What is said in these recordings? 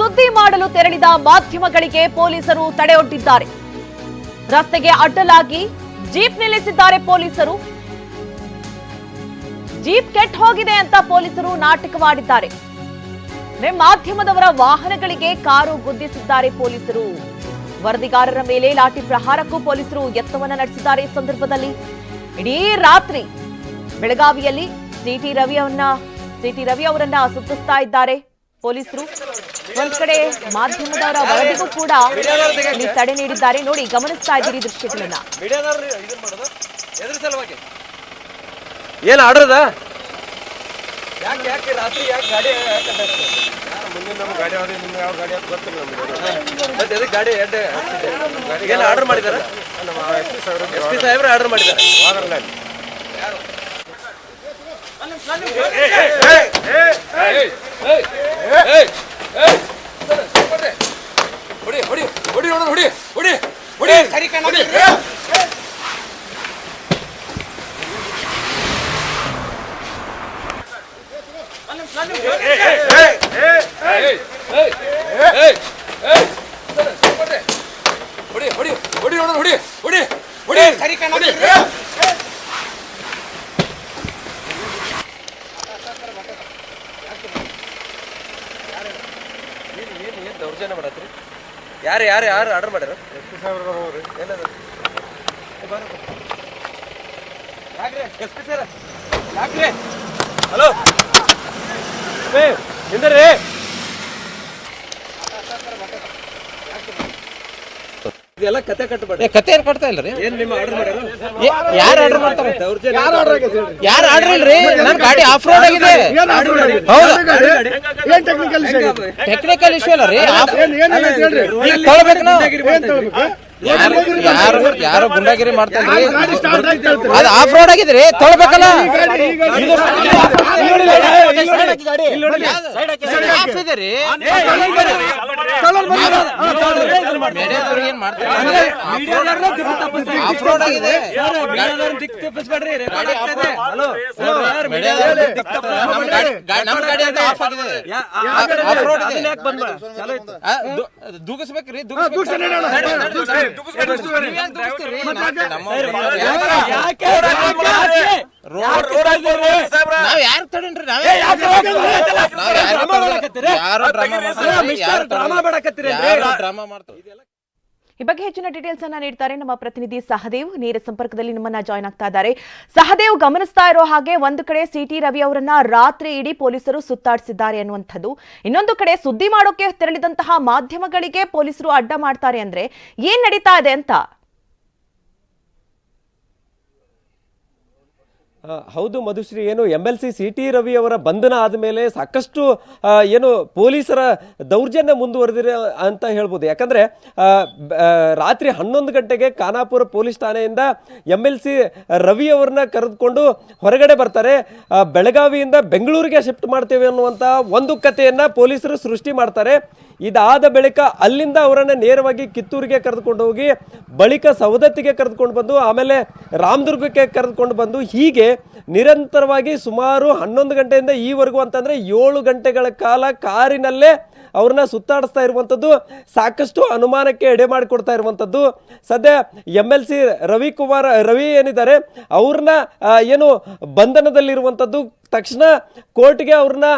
ಸುದ್ದಿ ಮಾಡಲು ತೆರಳಿದ ಮಾಧ್ಯಮಗಳಿಗೆ ಪೊಲೀಸರು ತಡೆಯೊಡ್ಡಿದ್ದಾರೆ. ರಸ್ತೆಗೆ ಅಡ್ಡಲಾಗಿ ಜೀಪ್ ನಿಲ್ಲಿಸಿದ್ದಾರೆ ಪೊಲೀಸರು. ಜೀಪ್ ಕೆಟ್ಟ ಹೋಗಿದೆ ಅಂತ ಪೊಲೀಸರು ನಾಟಕವಾಡಿದ್ದಾರೆ. ಮಾಧ್ಯಮದವರ ವಾಹನಗಳಿಗೆ ಕಾರು ಗುದ್ದಿಸಿದ್ದಾರೆ ಪೊಲೀಸರು. ವರದಿಗಾರರ ಮೇಲೆ ಲಾಠಿ ಪ್ರಹಾರಕ್ಕೂ ಪೊಲೀಸರು ಯತ್ನವನ್ನ ನಡೆಸಿದ್ದಾರೆ ಈ ಸಂದರ್ಭದಲ್ಲಿ. ಇಡೀ ರಾತ್ರಿ ಬೆಳಗಾವಿಯಲ್ಲಿ ಸಿಟಿ ರವಿ ಅವರನ್ನ ಸಿಟಿ ರವಿ ಅವರನ್ನ ಸುತ್ತಿಸ್ತಾ ಇದ್ದಾರೆ. ಪೊಲೀಸರು ಒಂದ್ ಕಡೆ ಮಾಧ್ಯಮದವರ ವರದಿಗೂ ಕೂಡ ತಡೆ ನೀಡಿದ್ದಾರೆ. ನೋಡಿ ಗಮನಿಸ್ತಾ ಇದ್ದೀರಿ ದೃಶ್ಯಗಳನ್ನ. ಏನ್ ಆಡ್ರದ ಮಾಡೋದು? ಎದ್ರ ಸಲುವಾಗಿ. ಏನು ಆರ್ಡ್ರದ ಯಾಕೆ ಯಾಕೆ ರಾತ್ರಿ ಯಾಕೆ ಗಾಡಿ ನಮ್ಮ ಗಾಡಿ ಯಾವ್ದು ನಿಮ್ಮ ಯಾವ ಗಾಡಿ ಅಂತ ಗೊತ್ತಿಲ್ಲ ನಮಗೆ. ಮತ್ತೆ ಎದಕ್ಕೆ ಗಾಡಿ ಎಡ್ಡೆ ಏನು ಆರ್ಡರ್ ಮಾಡಿದಾರೆ? ನಮ್ಮ ಎಸ್ ಪಿ ಸಾವಿರ ಎಸ್ ಪಿ ಸಾಹೇಬ್ರು ಆರ್ಡರ್ ಮಾಡಿದ್ದಾರೆ ಹೊಡಿ ಹೊಡಿ ಹೊಡಿ ನೋಡೋಣ ಹೊಡಿ ಹೊಡಿ ಹೊಡಿ ಸರಿ ಹೊಡಿ ಹೊಡಿ ಹೊಡಿ ಹೊಡಿ ನೋಡೋಣ ಹೊಡಿ ಹೊಡಿ ಹೊಡಿ ಸರಿ ಹೊಡಿ ಏನು ಏನು ಏನು ದೌರ್ಜನ್ಯ ಮಾಡತ್ರಿ? ಯಾರು ಯಾರು ಯಾರು ಆರ್ಡರ್ ಮಾಡ್ಯಾರ? ಎಷ್ಟು ಸಾವಿರ ಅವ್ರಿ. ಏನದು ಯಾಕ್ರಿ? S P sir? ಯಾಕ್ರಿ? ಹಲೋ? ಏ ಇದೆಲ್ಲ ಕತೆ ಕಟ್ಟಬೇಡ ಕತೆ ಏನ್ ಕಟ್ತಾ ಇಲ್ರಿ ಏನ್ ನಿಮ್ಮ ಆರ್ಡರ್ ಮಾಡ್ಯಾರ ಯಾರು ಆರ್ಡರ್ ಮಾಡ್ತಾರೆ? ದೌರ್ಜನ್ಯ. ಯಾರು ಆರ್ಡರ್ ಇಲ್ರಿ ನನ್ ಗಾಡಿ ಆಫ್ ರೋಡ್ ಆಗಿದೆ. ಹೌದು. ಏನ್ ಟೆಕ್ನಿಕಲ್ ಟೆಕ್ನಿಕಲ್ ಇಶ್ಯೂ ಅಲ್ಲ ರೀ. ಆಫ್ ಈಗ ತೊಳ್ಬೇಕು ನಾವು. ಯಾರು ಯಾರು ಯಾರು ಗುಂಡಾಗಿರಿ ಮಾಡ್ತಾನ್ರಿ ಅದು ಆಫ್ ರೋಡ್ ಆಗಿದ್ರಿ ತೊಳ್ಬೇಕಲ್ಲ? ಏನ್ ಮಾಡ್ತಾರೆ ಆಫ್ ರೋಡ್ ಆಗಿದೆ. ಗಾಡಿ off road. ಮೀಡಿಯಾದವ್ರು ನಮ್ ಗಾಡಿ ಗಾ- ಗಾಡಿ ಅಂತ ಆಫ್ ಆಗಿದೆ. ಆಫ್ ರೋಡ್ ಇದೆ ಆ, ದು- ದೂಗಿಸ್ಬೇಕ್ರಿ ದೂಗಿಸ್ಬೇಕು. ನಾವ್ ಯಾರು ತಡೀನ್ರಿ ನಾವೇ ನಾವ್ ಯಾರು ಡ್ರಾಮಾ ಡ್ರಾಮಾ ಮಾಡ್ತಾರೆ ಈ ಬಗ್ಗೆ ಹೆಚ್ಚಿನ ಡೀಟೇಲ್ಸ್ ಅನ್ನ ನೀಡ್ತಾರೆ ನಮ್ಮ ಪ್ರತಿನಿಧಿ ಸಹದೇವ್. ನೇರ ಸಂಪರ್ಕದಲ್ಲಿ ನಿಮ್ಮನ್ನ ಜಾಯ್ನ್ ಆಗ್ತಾ ಇದ್ದಾರೆ. ಸಹದೇವ್, ಗಮನಿಸ್ತಾ ಇರೋ ಹಾಗೆ ಒಂದು ಕಡೆ ಸಿಟಿ ರವಿ ಅವರನ್ನ ರಾತ್ರಿ ಇಡೀ ಪೊಲೀಸರು ಸುತ್ತಾಡಿಸಿದ್ದಾರೆ ಅನ್ನುವಂಥದ್ದು. ಇನ್ನೊಂದು ಕಡೆ ಸುದ್ದಿ ಮಾಡೋಕೆ ತೆರಳಿದಂತಹ ಮಾಧ್ಯಮಗಳಿಗೆ ಪೊಲೀಸರು ಅಡ್ಡ ಮಾಡ್ತಾರೆ ಅಂದ್ರೆ ಏನ್ ನಡೀತಾ ಇದೆ ಅಂತ ಹೌದು ಮಧುಶ್ರೀ, ಏನು M L C C T Ravi ಅವರ ಬಂಧನ ಆದಮೇಲೆ ಸಾಕಷ್ಟು ಏನು ಪೊಲೀಸರ ದೌರ್ಜನ್ಯ ಮುಂದುವರೆದಿದೆ ಅಂತ ಹೇಳ್ಬೋದು. ಯಾಕಂದ್ರೆ ರಾತ್ರಿ ಹನ್ನೊಂದು ಗಂಟೆಗೆ ಖಾನಾಪುರ ಪೊಲೀಸ್ ಠಾಣೆಯಿಂದ ಎಂ ಎಲ್ ಸಿ ರವಿ ಅವ್ರನ್ನ ಕರೆದುಕೊಂಡು ಹೊರಗಡೆ ಬರ್ತಾರೆ. ಬೆಳಗಾವಿಯಿಂದ ಬೆಂಗಳೂರಿಗೆ ಶಿಫ್ಟ್ ಮಾಡ್ತೇವೆ ಅನ್ನುವಂಥ ಒಂದು ಕಥೆಯನ್ನು ಪೊಲೀಸರು ಸೃಷ್ಟಿ ಮಾಡ್ತಾರೆ. ಇದಾದ ಬಳಿಕ ಅಲ್ಲಿಂದ ಅವರನ್ನು ನೇರವಾಗಿ ಕಿತ್ತೂರಿಗೆ ಕರೆದುಕೊಂಡು ಹೋಗಿ, ಬಳಿಕ ಸವದತ್ತಿಗೆ ಕರೆದುಕೊಂಡು ಬಂದು, ಆಮೇಲೆ ರಾಮದುರ್ಗಕ್ಕೆ ಕರೆದುಕೊಂಡು ಬಂದು ಹೀಗೆ ನಿರಂತರವಾಗಿ ಸುಮಾರು ಹನ್ನೊಂದು ಗಂಟೆಯಿಂದ ಈವರೆಗೂ ಅಂತಂದ್ರೆ ಏಳು ಗಂಟೆಗಳ ಕಾಲ ಕಾರಿನಲ್ಲೇ ಅವ್ರನ್ನ ಸುತ್ತಾಡಿಸ್ತಾ ಇರುವಂಥದ್ದು, ಸಾಕಷ್ಟು ಅನುಮಾನಕ್ಕೆ ಎಡೆ ಮಾಡಿಕೊಡ್ತಾ ಇರುವಂಥದ್ದು. ಸದ್ಯ M L C Ravikumar, Ravi ಏನಿದ್ದಾರೆ, ಅವ್ರನ್ನ ಏನು ಬಂಧನದಲ್ಲಿರುವಂಥದ್ದು ತಕ್ಷಣ ಕೋರ್ಟ್ಗೆ ಅವ್ರನ್ನ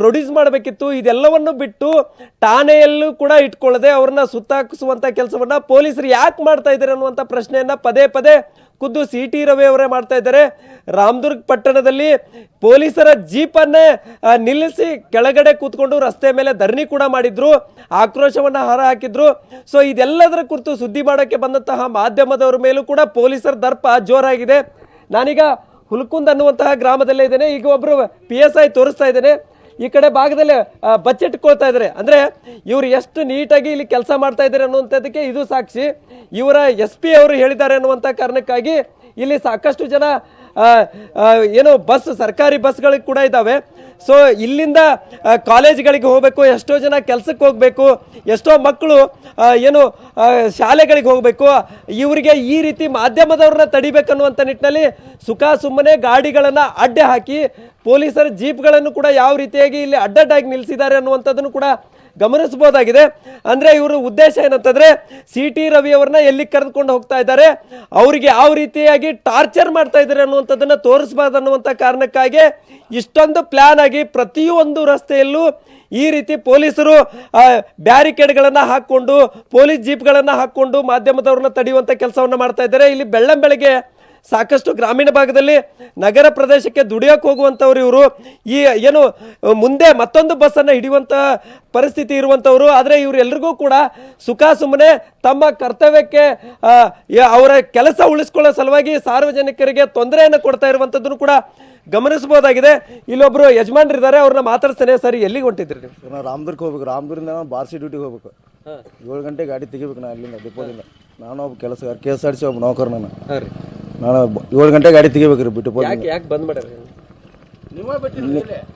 ಪ್ರೊಡ್ಯೂಸ್ ಮಾಡಬೇಕಿತ್ತು. ಇದೆಲ್ಲವನ್ನು ಬಿಟ್ಟು ಠಾಣೆಯಲ್ಲೂ ಕೂಡ ಇಟ್ಕೊಳ್ಳದೆ ಅವ್ರನ್ನ ಸುತ್ತಾಕಿಸುವಂಥ ಕೆಲಸವನ್ನು ಪೊಲೀಸರು ಯಾಕೆ ಮಾಡ್ತಾ ಇದ್ದಾರೆ ಅನ್ನುವಂಥ ಪ್ರಶ್ನೆಯನ್ನು ಪದೇ ಪದೇ ಖುದ್ದು ಸಿ ಟಿ ರವಿ ಅವರೇ ಮಾಡ್ತಾ ಇದ್ದಾರೆ. ರಾಮದುರ್ಗ್ ಪಟ್ಟಣದಲ್ಲಿ ಪೊಲೀಸರ ಜೀಪನ್ನೇ ನಿಲ್ಲಿಸಿ ಕೆಳಗಡೆ ಕೂತ್ಕೊಂಡು ರಸ್ತೆ ಮೇಲೆ ಧರಣಿ ಕೂಡ ಮಾಡಿದ್ರು. ಆಕ್ರೋಶವನ್ನು ಹಾಕಿದ್ರು. ಸೊ ಇದೆಲ್ಲದರ ಕುರಿತು ಸುದ್ದಿ ಮಾಡೋಕ್ಕೆ ಬಂದಂತಹ ಮಾಧ್ಯಮದವರ ಮೇಲೂ ಕೂಡ ಪೊಲೀಸರ ದರ್ಪ ಜೋರಾಗಿದೆ. ನಾನೀಗ ಹುಲ್ಕುಂದ್ ಅನ್ನುವಂತಹ ಗ್ರಾಮದಲ್ಲೇ ಇದ್ದೇನೆ. ಈಗ ಒಬ್ರು ಪಿ ಎಸ್ ಐ ತೋರಿಸ್ತಾ ಇದ್ದೇನೆ. ಈ ಕಡೆ ಭಾಗದಲ್ಲಿ ಬಜೆಟ್ ಬಚ್ಚಿಟ್ಕೊಳ್ತಾ ಇದ್ದಾರೆ. ಅಂದ್ರೆ ಇವರು ಎಷ್ಟು ನೀಟಾಗಿ ಇಲ್ಲಿ ಕೆಲಸ ಮಾಡ್ತಾ ಇದ್ದಾರೆ ಅನ್ನುವಂಥದ್ದಕ್ಕೆ ಇದು ಸಾಕ್ಷಿ. ಇವರ ಎಸ್ ಪಿ ಅವರು ಹೇಳಿದ್ದಾರೆ ಅನ್ನುವಂಥ ಕಾರಣಕ್ಕಾಗಿ ಇಲ್ಲಿ ಸಾಕಷ್ಟು ಜನ ಏನು ಬಸ್, ಸರ್ಕಾರಿ ಬಸ್ಗಳಿಗೆ ಕೂಡ ಇದ್ದಾವೆ. ಸೊ ಇಲ್ಲಿಂದ ಕಾಲೇಜ್ಗಳಿಗೆ ಹೋಗಬೇಕು, ಎಷ್ಟೋ ಜನ ಕೆಲಸಕ್ಕೆ ಹೋಗಬೇಕು, ಎಷ್ಟೋ ಮಕ್ಕಳು ಏನು ಶಾಲೆಗಳಿಗೆ ಹೋಗಬೇಕು, ಇವರಿಗೆ ಈ ರೀತಿ ಮಾಧ್ಯಮದವ್ರನ್ನ ತಡಿಬೇಕನ್ನುವಂಥ ನಿಟ್ಟಿನಲ್ಲಿ ಸುಖ ಸುಮ್ಮನೆ ಗಾಡಿಗಳನ್ನು ಅಡ್ಡೆ ಹಾಕಿ, ಪೊಲೀಸರ ಜೀಪ್ಗಳನ್ನು ಕೂಡ ಯಾವ ರೀತಿಯಾಗಿ ಇಲ್ಲಿ ಅಡ್ಡಡ್ಡಾಗಿ ನಿಲ್ಲಿಸಿದ್ದಾರೆ ಅನ್ನುವಂಥದ್ದನ್ನು ಕೂಡ ಗಮನಿಸಬಹುದಾಗಿದೆ. ಅಂದ್ರೆ ಇವರು ಉದ್ದೇಶ ಏನಂತಂದ್ರೆ ಸಿ ಟಿ ರವಿಯವ್ರನ್ನ ಎಲ್ಲಿ ಕರೆದುಕೊಂಡು ಹೋಗ್ತಾ ಇದ್ದಾರೆ, ಅವರಿಗೆ ಯಾವ ರೀತಿಯಾಗಿ ಟಾರ್ಚರ್ ಮಾಡ್ತಾ ಇದ್ದಾರೆ ಅನ್ನುವಂಥದ್ದನ್ನ ತೋರಿಸಬಾರ್ದು ಅನ್ನುವಂಥ ಕಾರಣಕ್ಕಾಗಿ ಇಷ್ಟೊಂದು ಪ್ಲಾನ್ ಆಗಿ ಪ್ರತಿಯೊಂದು ರಸ್ತೆಯಲ್ಲೂ ಈ ರೀತಿ ಪೊಲೀಸರು ಬ್ಯಾರಿಕೇಡ್ಗಳನ್ನು ಹಾಕ್ಕೊಂಡು, ಪೊಲೀಸ್ ಜೀಪ್ಗಳನ್ನು ಹಾಕ್ಕೊಂಡು ಮಾಧ್ಯಮದವ್ರನ್ನ ತಡೆಯುವಂಥ ಕೆಲಸವನ್ನು ಮಾಡ್ತಾ ಇದ್ದಾರೆ. ಇಲ್ಲಿ ಬೆಳ್ಳಂ ಬೆಳಗ್ಗೆ ಸಾಕಷ್ಟು ಗ್ರಾಮೀಣ ಭಾಗದಲ್ಲಿ ನಗರ ಪ್ರದೇಶಕ್ಕೆ ದುಡಿಯೋಕೆ ಹೋಗುವಂಥವ್ರು ಇವರು. ಈ ಏನು ಮುಂದೆ ಮತ್ತೊಂದು ಬಸ್ಸನ್ನು ಹಿಡಿಯುವಂಥ ಪರಿಸ್ಥಿತಿ ಇರುವಂಥವ್ರು ಆದರೆ ಇವರೆಲ್ಲರಿಗೂ ಕೂಡ ಸುಖ ಸುಮ್ಮನೆ ತಮ್ಮ ಕರ್ತವ್ಯಕ್ಕೆ ಅವರ ಕೆಲಸ ಉಳಿಸ್ಕೊಳ್ಳೋ ಸಲುವಾಗಿ ಸಾರ್ವಜನಿಕರಿಗೆ ತೊಂದರೆಯನ್ನು ಕೊಡ್ತಾ ಇರುವಂಥದ್ದನ್ನು ಕೂಡ ಗಮನಿಸಬಹುದಾಗಿದೆ. ಇಲ್ಲೊಬ್ರು ಯಜಮಾನ್ರಿದ್ದಾರೆ ಅವ್ರನ್ನ ಮಾತಾಡ್ತೇನೆ ಸರಿ ಎಲ್ಲಿಗೆ ಹೊಂಟಿದ್ರಿ ನೀವು? ನಾವು ರಾಮದುರ್ಗ ಹೋಗ್ಬೇಕು. ರಾಮದುರ್ಗದಿಂದ ನಾನು ಬಾರ್ಸಿ ಡ್ಯೂಟಿಗೆ ಹೋಗ್ಬೇಕು. ಏಳು ಗಂಟೆ ಗಾಡಿ ತೆಗಿಬೇಕು ನಾನು ಅಲ್ಲಿಂದ ಡಿಪೋದಿಂದ. ನಾನು ಒಬ್ಬ ಕೆಲಸಗಾರ ಕೆ ಎಸ್ ಆರ್ ಸಿ ಒಬ್ಬ ನೌಕರ ನಾನು ನಾನು ಬ- ಏಳು ಗಂಟೆಗೆ ಗಾಡಿ ತೆಗಿಬೇಕ್ರಿ ಬಿಟ್ಟು ಡಿಪೋದಿಂದ ಯಾಕೆ ಬಂದ್ ಮಾಡ್ಯಾರ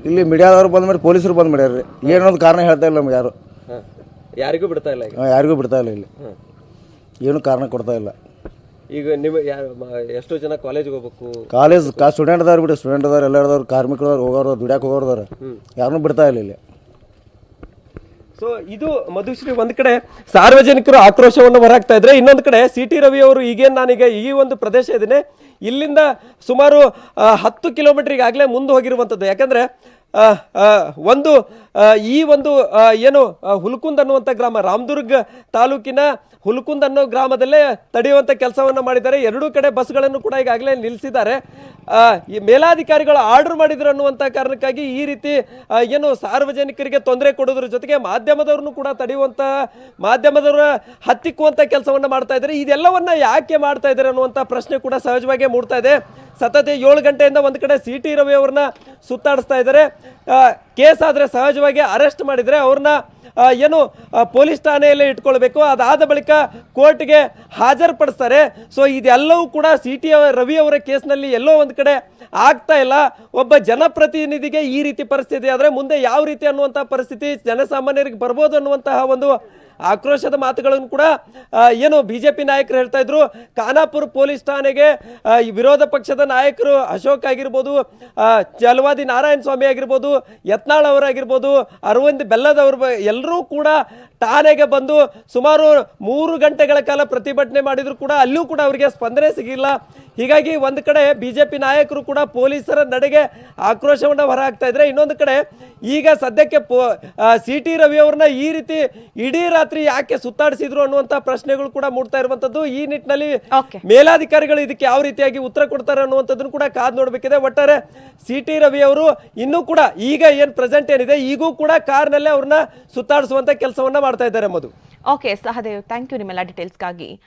ಇಲ್ಲಿ? ಮೀಡಿಯಾದವ್ರು ಬಂದ್ ಮಾಡಿ ಪೊಲೀಸರು ಬಂದ್ ಮಾಡ್ಯಾರ ರೀ ಏನೊಂದು ಕಾರಣ ಹೇಳ್ತಾ ಇಲ್ಲ ನಮ್ಗೆ ಯಾರು. ಯಾರಿಗೂ ಬಿಡ್ತಾ ಇಲ್ಲ ಈಗ? ಹಾ, ಯಾರಿಗೂ ಬಿಡ್ತಾ ಇಲ್ಲ ಇಲ್ಲಿ. ಏನು ಕಾರಣ ಕೊಡ್ತಾ ಇಲ್ಲ. ಈಗ ನಿಮ್ಮ ಯಾರು ಎಷ್ಟೋ ಜನ ಕಾಲೇಜ್ಗೆ ಹೋಗ್ಬೇಕು. ಕಾಲೇಜ್ ಕಾ ಸ್ಟೂಡೆಂಟ್ ಅದಾರ ಬಿಡಿ. ಸ್ಟೂಡೆಂಟ್ ಅದಾರ ಎಲ್ಲ ಕಾರ್ಮಿಕರದವ್ರು ಕಾರ್ಮಿಕರು ಹೋಗೋರು ದುಡ್ಯಾಕೆ ಹೋಗೋರ್ದಾರ ಯಾರನ್ನೂ ಬಿಡ್ತಾ ಇಲ್ಲ ಇಲ್ಲಿ. ಸೊ ಇದು ಮಧುಶ್ರೀ ಒಂದ್ ಕಡೆ ಸಾರ್ವಜನಿಕರು ಆಕ್ರೋಶವನ್ನು ಹೊರಹಾಕ್ತಾ ಇದ್ರೆ, ಇನ್ನೊಂದು ಕಡೆ ಸಿ ಟಿ ರವಿ ಅವರು ಈಗೇನು ನಾನೀಗ ಈ ಒಂದು ಪ್ರದೇಶ ಇದ್ದೀನಿ. ಇಲ್ಲಿಂದ ಸುಮಾರು ಹತ್ತು ಕಿಲೋಮೀಟರ್ ಆಗಲೇ ಮುಂದೆ ಹೋಗಿರುವಂಥದ್ದು ಯಾಕಂದ್ರೆ ಒಂದು ಈ ಒಂದು ಏನು ಹುಲ್ಕುಂದ್ ಅನ್ನುವಂಥ ಗ್ರಾಮ, ರಾಮದುರ್ಗ ತಾಲೂಕಿನ ಹುಲ್ಕುಂದ್ ಅನ್ನೋ ಗ್ರಾಮದಲ್ಲೇ ತಡೆಯುವಂಥ ಕೆಲಸವನ್ನು ಮಾಡಿದ್ದಾರೆ. ಎರಡೂ ಕಡೆ ಬಸ್ಗಳನ್ನು ಕೂಡ ಈಗಾಗಲೇ ನಿಲ್ಲಿಸಿದ್ದಾರೆ ಈ ಮೇಲಾಧಿಕಾರಿಗಳು ಆರ್ಡರ್ ಮಾಡಿದ್ರು ಅನ್ನುವಂಥ ಕಾರಣಕ್ಕಾಗಿ ಈ ರೀತಿ ಏನು ಸಾರ್ವಜನಿಕರಿಗೆ ತೊಂದರೆ ಕೊಡೋದ್ರ ಜೊತೆಗೆ ಮಾಧ್ಯಮದವ್ರನ್ನು ಕೂಡ ತಡೆಯುವಂಥ ಮಾಧ್ಯಮದವರ ಹತ್ತಿಕ್ಕುವಂಥ ಕೆಲಸವನ್ನು ಮಾಡ್ತಾ ಇದ್ದಾರೆ. ಇದೆಲ್ಲವನ್ನು ಯಾಕೆ ಮಾಡ್ತಾ ಇದ್ದಾರೆ ಅನ್ನುವಂಥ ಪ್ರಶ್ನೆ ಕೂಡ ಸಹಜವಾಗಿ ಮೂಡ್ತಾ ಇದೆ. ಸತತ ಏಳು ಗಂಟೆಯಿಂದ ಒಂದು ಕಡೆ ಸಿ ಟಿ ರವಿ ಅವ್ರನ್ನ ಸುತ್ತಾಡಿಸ್ತಾ ಇದ್ದಾರೆ. ಕೇಸ್ ಆದರೆ ಸಹಜವಾಗಿ ಅರೆಸ್ಟ್ ಮಾಡಿದರೆ ಅವ್ರನ್ನ ಏನು ಪೊಲೀಸ್ ಠಾಣೆಯಲ್ಲೇ ಇಟ್ಕೊಳ್ಬೇಕು. ಅದಾದ ಬಳಿಕ ಕೋರ್ಟ್ಗೆ ಹಾಜರುಪಡಿಸ್ತಾರೆ. ಸೊ ಇದೆಲ್ಲವೂ ಕೂಡ ಸಿ ಟಿ ರವಿ ಅವರ ಕೇಸ್ನಲ್ಲಿ ಎಲ್ಲೋ ಒಂದು ಕಡೆ ಆಗ್ತಾ ಇಲ್ಲ. ಒಬ್ಬ ಜನಪ್ರತಿನಿಧಿಗೆ ಈ ರೀತಿ ಪರಿಸ್ಥಿತಿ ಆದರೆ ಮುಂದೆ ಯಾವ ರೀತಿ ಅನ್ನುವಂಥ ಪರಿಸ್ಥಿತಿ ಜನಸಾಮಾನ್ಯರಿಗೆ ಬರ್ಬೋದು ಅನ್ನುವಂತಹ ಒಂದು ಆಕ್ರೋಶದ ಮಾತುಗಳನ್ನು ಕೂಡ ಏನು ಬಿ ಜೆ ಪಿ ನಾಯಕರು ಹೇಳ್ತಾ ಇದ್ರು. ಖಾನಾಪುರ ಪೊಲೀಸ್ ಠಾಣೆಗೆ ವಿರೋಧ ಪಕ್ಷದ ನಾಯಕರು ಅಶೋಕ್ ಆಗಿರ್ಬೋದು ಚಲವಾದಿ ನಾರಾಯಣ ಸ್ವಾಮಿ ಆಗಿರ್ಬೋದು, ಯತ್ನಾಳ್ ಅವರಾಗಿರ್ಬೋದು, ಅರವಿಂದ್ ಬೆಲ್ಲದವ್ರ ಎಲ್ಲರೂ ಕೂಡ ಠಾಣೆಗೆ ಬಂದು ಸುಮಾರು ಮೂರು ಗಂಟೆಗಳ ಕಾಲ ಪ್ರತಿಭಟನೆ ಮಾಡಿದ್ರು ಕೂಡ ಅಲ್ಲೂ ಕೂಡ ಅವರಿಗೆ ಸ್ಪಂದನೆ ಸಿಗಿಲ್ಲ ಹೀಗಾಗಿ ಒಂದು ಕಡೆ ಬಿ ಜೆ ಪಿ ನಾಯಕರು ಕೂಡ ಪೊಲೀಸರ ನಡೆಗೆ ಆಕ್ರೋಶವನ್ನು ಹೊರಹಾಕ್ತಾ ಇದ್ರೆ, ಇನ್ನೊಂದು ಕಡೆ ಈಗ ಸದ್ಯಕ್ಕೆ ಪೋ ಸಿ ಟಿ ರವಿ ಅವ್ರನ್ನ ಈ ರೀತಿ ಇಡೀ ರಾತ್ರಿ ಯಾಕೆ ಸುತ್ತಾಡಿಸಿದ್ರು ಅನ್ನುವಂತ ಪ್ರಶ್ನೆಗಳು ಕೂಡ ಮೂಡ್ತಾ ಇರುವಂತದ್ದು. ಈ ನಿಟ್ಟಿನಲ್ಲಿ. ಮೇಲಾಧಿಕಾರಿಗಳು ಇದಕ್ಕೆ ಯಾವ ರೀತಿಯಾಗಿ ಉತ್ತರ ಕೊಡ್ತಾರೆ ಅನ್ನುವಂಥದ್ದನ್ನು ಕೂಡ ಕಾದ್ ನೋಡಬೇಕಿದೆ. ಒಟ್ಟಾರೆ ಸಿ ಟಿ ರವಿ ಅವರು ಇನ್ನೂ ಕೂಡ ಈಗ ಏನ್ ಪ್ರೆಸೆಂಟ್ ಏನಿದೆ ಈಗೂ ಕೂಡ ಕಾರ್ನಲ್ಲೇ ಅವ್ರನ್ನ ಸುತ್ತಾಡಿಸುವಂತ ಕೆಲಸವನ್ನ ಮಾಡ್ತಾ ಇದ್ದಾರೆ Madhu. Okay Sahadev thank you ನಿಮ್ಮೆಲ್ಲ ಡೀಟೇಲ್ಸ್ಗಾಗಿ